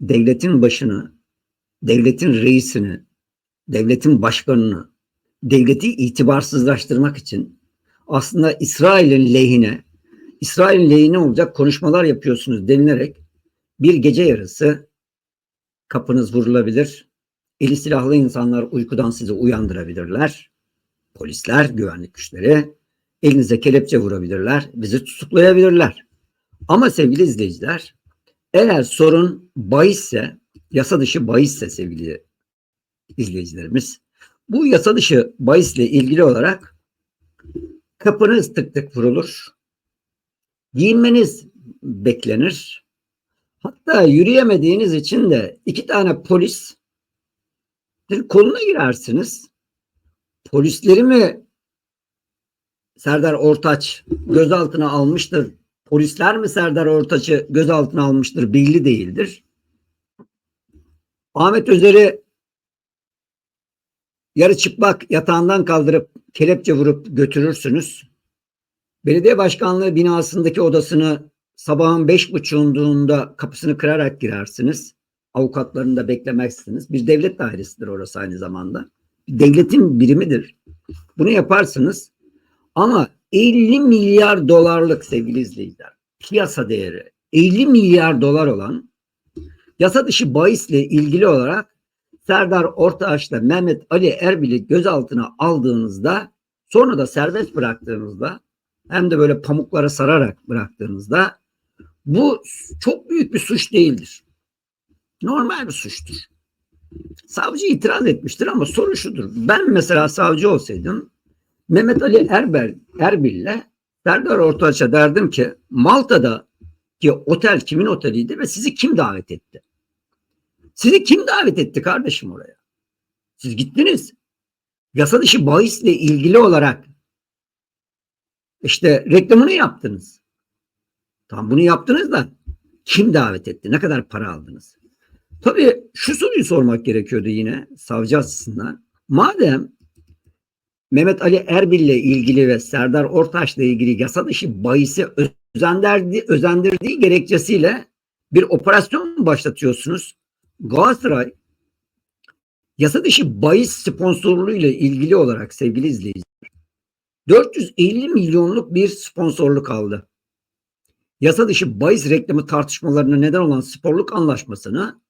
devletin başını, devletin reisini, devletin başkanını, devleti itibarsızlaştırmak için aslında İsrail'in lehine, İsrail'in lehine olacak konuşmalar yapıyorsunuz denilerek bir gece yarısı kapınız vurulabilir. Eli silahlı insanlar uykudan sizi uyandırabilirler. Polisler, güvenlik güçleri elinize kelepçe vurabilirler, bizi tutuklayabilirler. Ama sevgili izleyiciler, eğer sorun bahisse, yasa dışı bahisse sevgili izleyicilerimiz, bu yasa dışı bahisle ilgili olarak kapınız tık tık vurulur, giyinmeniz beklenir. Hatta yürüyemediğiniz için de iki tane polis koluna girersiniz. Polisleri mi Serdar Ortaç gözaltına almıştır? Polisler mi Serdar Ortaç'ı gözaltına almıştır? Belli değildir. Ahmet Özer'i yarı çıplak yatağından kaldırıp kelepçe vurup götürürsünüz. Belediye başkanlığı binasındaki odasını sabahın beş buçuğunda kapısını kırarak girersiniz. Avukatlarını da beklemezsiniz. Bir devlet dairesidir orası aynı zamanda. Devletin birimidir. Bunu yaparsınız. Ama 50 milyar dolarlık sevgili izleyiciler piyasa değeri 50 milyar dolar olan yasa dışı bahisle ilgili olarak Serdar Ortaç'la Mehmet Ali Erbil'i gözaltına aldığınızda sonra da serbest bıraktığınızda hem de böyle pamuklara sararak bıraktığınızda bu çok büyük bir suç değildir. Normal bir suçtur. Savcı itiraz etmiştir ama soru şudur. Ben mesela savcı olsaydım Mehmet Ali Erber, Erbil'le Serdar Ortaç'a derdim ki Malta'da ki otel kimin oteliydi ve sizi kim davet etti? Sizi kim davet etti kardeşim oraya? Siz gittiniz. Yasa dışı bahisle ilgili olarak işte reklamını yaptınız. Tam bunu yaptınız da kim davet etti? Ne kadar para aldınız? Tabii şu soruyu sormak gerekiyordu yine savcı açısından. Madem Mehmet Ali Erbil ile ilgili ve Serdar Ortaç ile ilgili yasa dışı bahisi özendirdiği, özendirdiği gerekçesiyle bir operasyon başlatıyorsunuz. Galatasaray yasa dışı bahis sponsorluğu ile ilgili olarak sevgili izleyiciler 450 milyonluk bir sponsorluk aldı. Yasa dışı bahis reklamı tartışmalarına neden olan sporluk anlaşmasını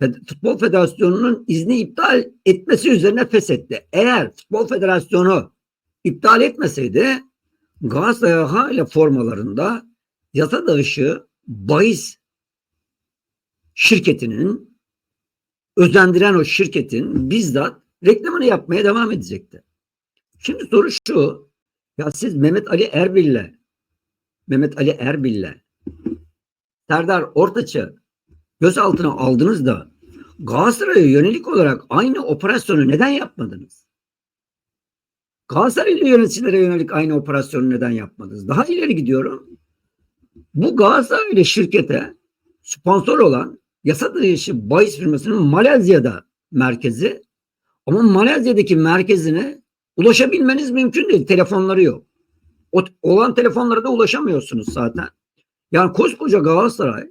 Futbol Federasyonu'nun izni iptal etmesi üzerine feshetti. Eğer Futbol Federasyonu iptal etmeseydi Galatasaray hala formalarında yasa dışı bahis şirketinin özendiren o şirketin bizzat reklamını yapmaya devam edecekti. Şimdi soru şu. Ya siz Mehmet Ali Erbil'le Mehmet Ali Erbil'le Serdar Ortaç'ı gözaltına aldınız da Galatasaray'a yönelik olarak aynı operasyonu neden yapmadınız? Galatasaraylı yöneticilere yönelik aynı operasyonu neden yapmadınız? Daha ileri gidiyorum. Bu Galatasaraylı şirkete sponsor olan yasa dışı bahis firmasının Malezya'da merkezi ama Malezya'daki merkezine ulaşabilmeniz mümkün değil. Telefonları yok. O, olan telefonlara da ulaşamıyorsunuz zaten. Yani koskoca Galatasaray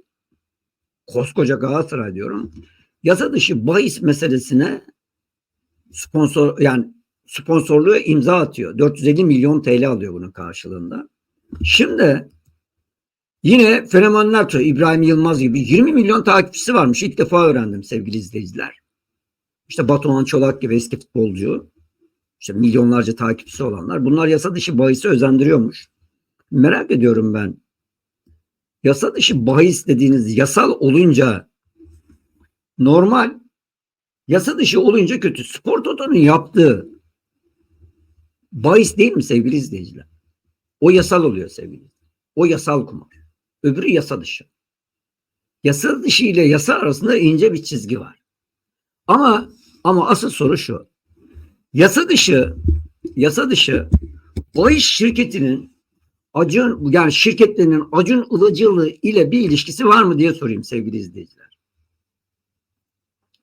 koskoca Galatasaray diyorum yasa dışı bahis meselesine sponsor yani sponsorluğu imza atıyor. 450 milyon TL alıyor bunun karşılığında. Şimdi yine fenomenler türü İbrahim Yılmaz gibi 20 milyon takipçisi varmış. İlk defa öğrendim sevgili izleyiciler. İşte Batuhan Çolak gibi eski futbolcu. İşte milyonlarca takipçisi olanlar. Bunlar yasa dışı bahisi özendiriyormuş. Merak ediyorum ben. Yasa dışı bahis dediğiniz yasal olunca normal yasa dışı olunca kötü. Spor Toto'nun yaptığı bahis değil mi sevgili izleyiciler? O yasal oluyor sevgili. O yasal kumar. Öbürü yasa dışı. Yasa dışı ile yasa arasında ince bir çizgi var. Ama ama asıl soru şu. Yasa dışı yasa dışı bahis şirketinin Acun yani şirketlerinin Acun Ilıcılı ile bir ilişkisi var mı diye sorayım sevgili izleyiciler.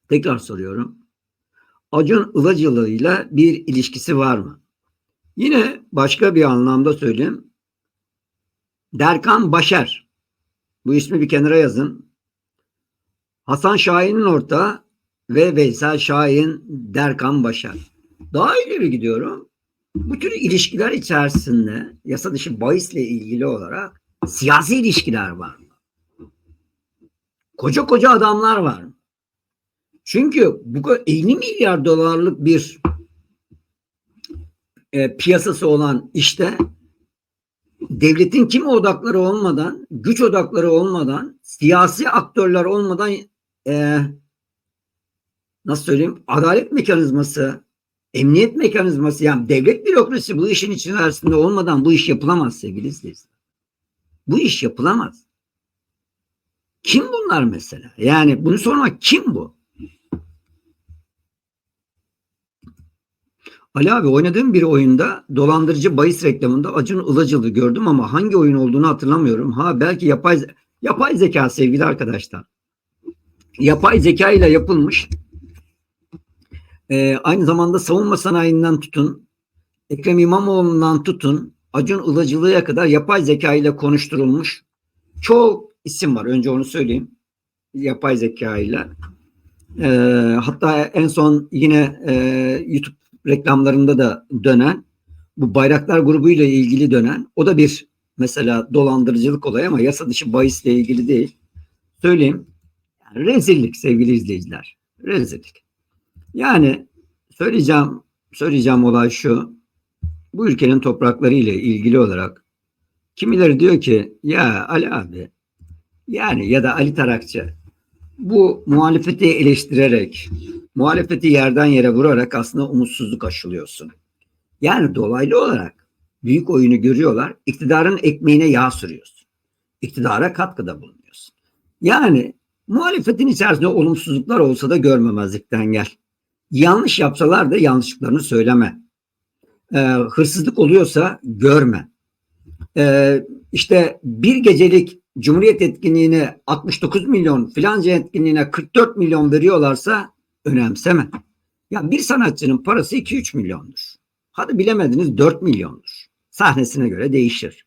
Tekrar soruyorum. Acun Ilıcılı ile bir ilişkisi var mı? Yine başka bir anlamda söyleyeyim. Derkan Başer. Bu ismi bir kenara yazın. Hasan Şahin'in ortağı ve Veysel Şahin Derkan Başar. Daha ileri gidiyorum. Bu tür ilişkiler içerisinde yasa dışı bahisle ilgili olarak siyasi ilişkiler var mı? Koca koca adamlar var mı? Çünkü bu kadar 50 milyar dolarlık bir e, piyasası olan işte devletin kim odakları olmadan, güç odakları olmadan, siyasi aktörler olmadan e, nasıl söyleyeyim adalet mekanizması, emniyet mekanizması yani devlet bürokrasi bu işin içerisinde olmadan bu iş yapılamaz sevgili izleyiciler. Bu iş yapılamaz. Kim bunlar mesela? Yani bunu sormak kim bu? Ali abi oynadığım bir oyunda dolandırıcı bahis reklamında Acun Ilıcalı gördüm ama hangi oyun olduğunu hatırlamıyorum. Ha belki yapay yapay zeka sevgili arkadaşlar. Yapay zeka ile yapılmış. Ee, aynı zamanda savunma sanayinden tutun, Ekrem İmamoğlu'ndan tutun, Acun Ilıcılı'ya kadar yapay zeka ile konuşturulmuş çok isim var. Önce onu söyleyeyim. Yapay zeka ile. Ee, hatta en son yine e, YouTube reklamlarında da dönen bu bayraklar grubu ile ilgili dönen o da bir mesela dolandırıcılık olayı ama yasa dışı bahisle ilgili değil. Söyleyeyim. Rezillik sevgili izleyiciler. Rezillik. Yani söyleyeceğim söyleyeceğim olay şu. Bu ülkenin toprakları ile ilgili olarak kimileri diyor ki ya Ali abi yani ya da Ali Tarakçı bu muhalefeti eleştirerek, muhalefeti yerden yere vurarak aslında umutsuzluk aşılıyorsun. Yani dolaylı olarak büyük oyunu görüyorlar, iktidarın ekmeğine yağ sürüyorsun. İktidara katkıda bulunuyorsun. Yani muhalefetin içerisinde olumsuzluklar olsa da görmemezlikten gel. Yanlış yapsalar da yanlışlıklarını söyleme. Ee, hırsızlık oluyorsa görme. Ee, işte bir gecelik Cumhuriyet etkinliğine 69 milyon, filanca etkinliğine 44 milyon veriyorlarsa önemseme. Ya bir sanatçının parası 2-3 milyondur. Hadi bilemediniz 4 milyondur. Sahnesine göre değişir.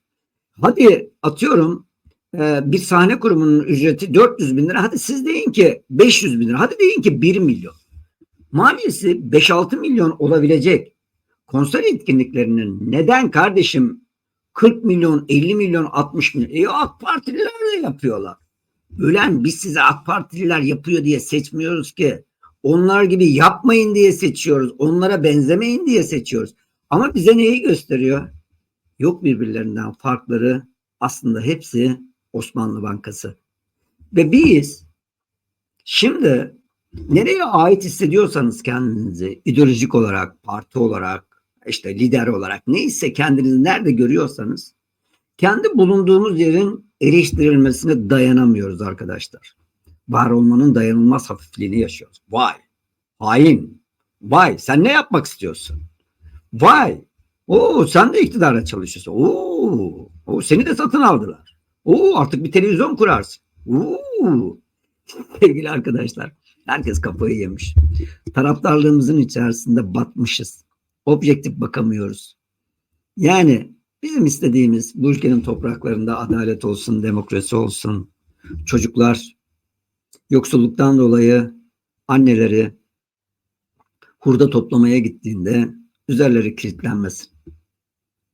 Hadi atıyorum e, bir sahne kurumunun ücreti 400 bin lira. Hadi siz deyin ki 500 bin lira. Hadi deyin ki 1 milyon. Maliyesi 5-6 milyon olabilecek konser etkinliklerinin neden kardeşim 40 milyon, 50 milyon, 60 milyon. E AK Partililer de yapıyorlar. Ölen biz size AK Partililer yapıyor diye seçmiyoruz ki. Onlar gibi yapmayın diye seçiyoruz. Onlara benzemeyin diye seçiyoruz. Ama bize neyi gösteriyor? Yok birbirlerinden farkları. Aslında hepsi Osmanlı Bankası. Ve biz şimdi nereye ait hissediyorsanız kendinizi ideolojik olarak, parti olarak, işte lider olarak neyse kendinizi nerede görüyorsanız kendi bulunduğumuz yerin eleştirilmesine dayanamıyoruz arkadaşlar. Var olmanın dayanılmaz hafifliğini yaşıyoruz. Vay hain. Vay sen ne yapmak istiyorsun? Vay o sen de iktidara çalışıyorsun. Oo, o seni de satın aldılar. Oo artık bir televizyon kurarsın. Oo. Sevgili arkadaşlar herkes kafayı yemiş. Taraftarlığımızın içerisinde batmışız objektif bakamıyoruz. Yani bizim istediğimiz bu ülkenin topraklarında adalet olsun, demokrasi olsun, çocuklar yoksulluktan dolayı anneleri hurda toplamaya gittiğinde üzerleri kilitlenmesin.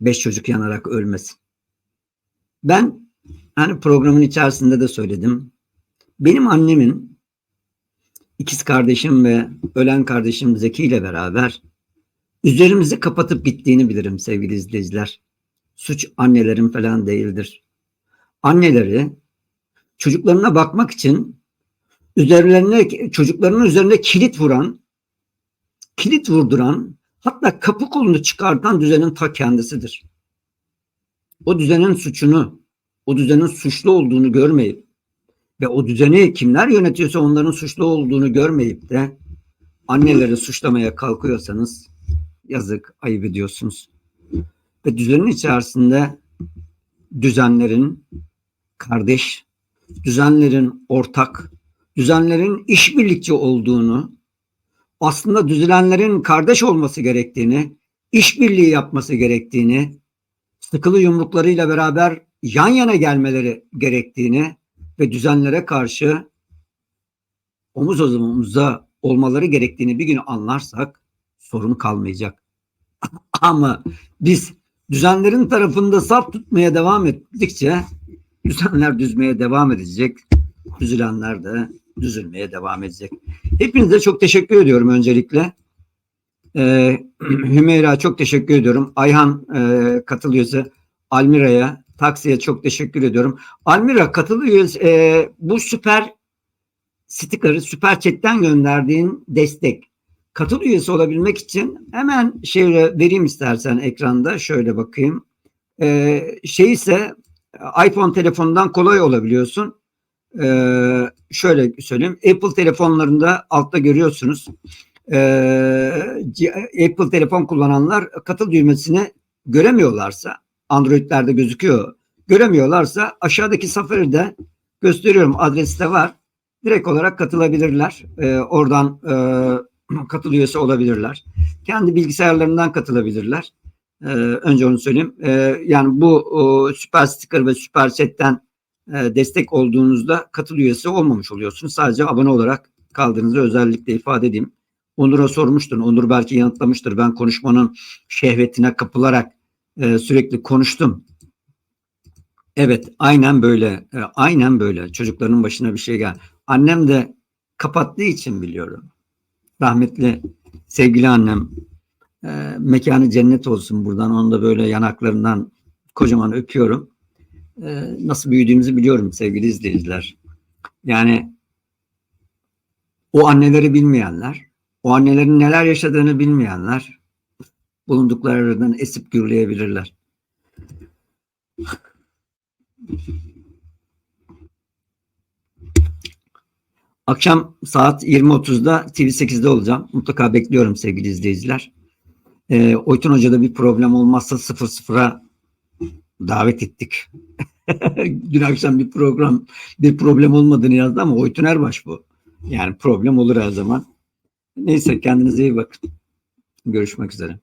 Beş çocuk yanarak ölmesin. Ben hani programın içerisinde de söyledim. Benim annemin ikiz kardeşim ve ölen kardeşim Zeki ile beraber üzerimizi kapatıp gittiğini bilirim sevgili izleyiciler. Suç annelerin falan değildir. Anneleri çocuklarına bakmak için üzerlerine çocuklarının üzerinde kilit vuran, kilit vurduran, hatta kapı kolunu çıkartan düzenin ta kendisidir. O düzenin suçunu, o düzenin suçlu olduğunu görmeyip ve o düzeni kimler yönetiyorsa onların suçlu olduğunu görmeyip de anneleri suçlamaya kalkıyorsanız yazık, ayıp ediyorsunuz. Ve düzenin içerisinde düzenlerin kardeş, düzenlerin ortak, düzenlerin işbirlikçi olduğunu, aslında düzenlerin kardeş olması gerektiğini, işbirliği yapması gerektiğini, sıkılı yumruklarıyla beraber yan yana gelmeleri gerektiğini ve düzenlere karşı omuz omuza olmaları gerektiğini bir gün anlarsak sorun kalmayacak. Ama biz düzenlerin tarafında saf tutmaya devam ettikçe düzenler düzmeye devam edecek. Düzülenler de düzülmeye devam edecek. Hepinize çok teşekkür ediyorum öncelikle. Ee, Hümeyra çok teşekkür ediyorum. Ayhan e, katılıyorsa Almira'ya, Taksi'ye çok teşekkür ediyorum. Almira katılıyoruz. E, bu süper sticker'ı süper chatten gönderdiğin destek. Katıl üyesi olabilmek için hemen şöyle vereyim istersen ekranda. Şöyle bakayım. E, şey ise iPhone telefonundan kolay olabiliyorsun. E, şöyle söyleyeyim. Apple telefonlarında altta görüyorsunuz. E, Apple telefon kullananlar katıl düğmesini göremiyorlarsa Android'lerde gözüküyor. Göremiyorlarsa aşağıdaki safaride gösteriyorum adreste var. Direkt olarak katılabilirler. Ee, oradan e, katıl olabilirler. Kendi bilgisayarlarından katılabilirler. Ee, önce onu söyleyeyim. Ee, yani bu o, süper sticker ve süper chatten e, destek olduğunuzda katıl üyesi olmamış oluyorsunuz. Sadece abone olarak kaldığınızı özellikle ifade edeyim. Onur'a sormuştun. Onur belki yanıtlamıştır. Ben konuşmanın şehvetine kapılarak e, sürekli konuştum. Evet, aynen böyle. E, aynen böyle. Çocukların başına bir şey gel. Annem de kapattığı için biliyorum. Rahmetli sevgili annem e, mekanı cennet olsun buradan. Onu da böyle yanaklarından kocaman öpüyorum. E, nasıl büyüdüğümüzü biliyorum sevgili izleyiciler. Yani o anneleri bilmeyenler, o annelerin neler yaşadığını bilmeyenler bulundukları aradan esip gürleyebilirler. Akşam saat 20.30'da TV8'de olacağım. Mutlaka bekliyorum sevgili izleyiciler. Ee, Oytun Hoca'da bir problem olmazsa 00'a davet ettik. Dün akşam bir program bir problem olmadığını yazdı ama Oytun Erbaş bu. Yani problem olur her zaman. Neyse kendinize iyi bakın. Görüşmek üzere.